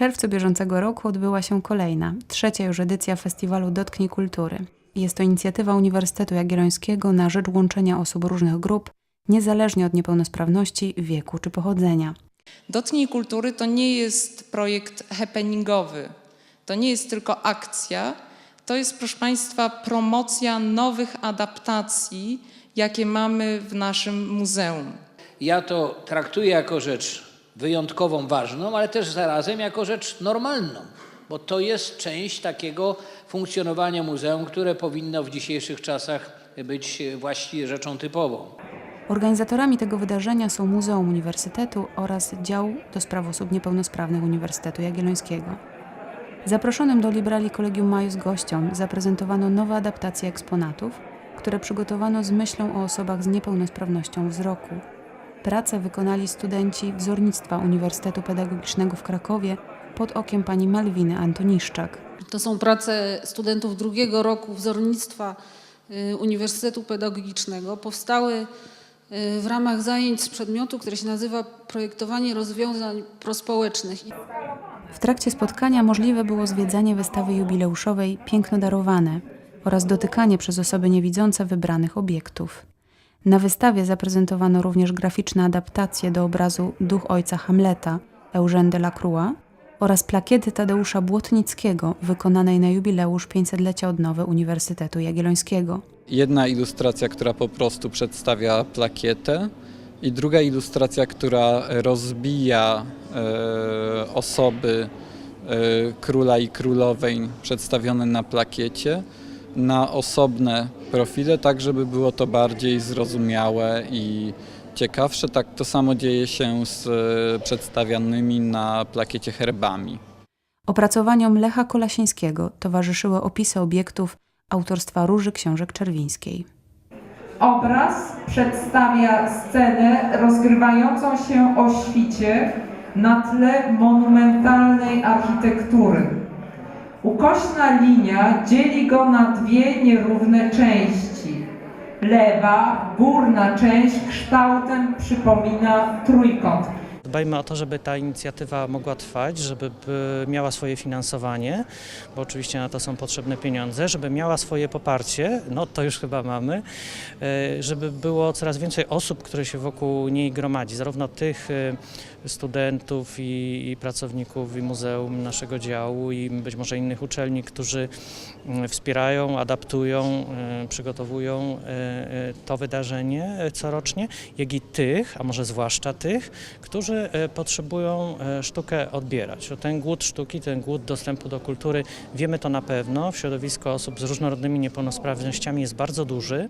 czerwcu bieżącego roku odbyła się kolejna, trzecia już edycja festiwalu Dotknij Kultury. Jest to inicjatywa Uniwersytetu Jagiellońskiego na rzecz łączenia osób różnych grup, niezależnie od niepełnosprawności, wieku czy pochodzenia. Dotknij Kultury to nie jest projekt happeningowy, to nie jest tylko akcja, to jest, proszę Państwa, promocja nowych adaptacji, jakie mamy w naszym muzeum. Ja to traktuję jako rzecz wyjątkową, ważną, ale też zarazem jako rzecz normalną, bo to jest część takiego funkcjonowania muzeum, które powinno w dzisiejszych czasach być właściwie rzeczą typową. Organizatorami tego wydarzenia są Muzeum Uniwersytetu oraz Dział do Spraw Osób Niepełnosprawnych Uniwersytetu Jagiellońskiego. Zaproszonym do Librali Collegium Majus gościom zaprezentowano nowe adaptacje eksponatów, które przygotowano z myślą o osobach z niepełnosprawnością wzroku. Pracę wykonali studenci wzornictwa Uniwersytetu Pedagogicznego w Krakowie pod okiem pani Malwiny Antoniszczak. To są prace studentów drugiego roku wzornictwa y, Uniwersytetu Pedagogicznego. Powstały y, w ramach zajęć z przedmiotu, który się nazywa Projektowanie rozwiązań prospołecznych. W trakcie spotkania możliwe było zwiedzanie wystawy jubileuszowej Piękno darowane oraz dotykanie przez osoby niewidzące wybranych obiektów. Na wystawie zaprezentowano również graficzne adaptacje do obrazu Duch Ojca Hamleta Eugène de la Croix oraz plakiety Tadeusza Błotnickiego wykonanej na jubileusz 500-lecia odnowy Uniwersytetu Jagiellońskiego. Jedna ilustracja, która po prostu przedstawia plakietę i druga ilustracja, która rozbija e, osoby e, króla i królowej przedstawione na plakiecie na osobne profile, tak żeby było to bardziej zrozumiałe i ciekawsze. Tak to samo dzieje się z e, przedstawianymi na plakiecie herbami. Opracowaniom Lecha Kolasińskiego towarzyszyły opisy obiektów autorstwa Róży Książek Czerwińskiej. Obraz przedstawia scenę rozgrywającą się o świcie na tle monumentalnej architektury. Ukośna linia dzieli go na dwie nierówne części. Lewa, górna część kształtem przypomina trójkąt. Dbajmy o to, żeby ta inicjatywa mogła trwać, żeby by miała swoje finansowanie, bo oczywiście na to są potrzebne pieniądze, żeby miała swoje poparcie, no to już chyba mamy, e, żeby było coraz więcej osób, które się wokół niej gromadzi, zarówno tych e, studentów i, i pracowników i muzeum naszego działu i być może innych uczelni, którzy mm, wspierają, adaptują, e, przygotowują to wydarzenie corocznie, jak i tych, a może zwłaszcza tych, którzy e, potrzebują e, sztukę odbierać. Ten głód sztuki, ten głód dostępu do kultury, wiemy to na pewno, w środowisku osób z różnorodnymi niepełnosprawnościami jest bardzo duży.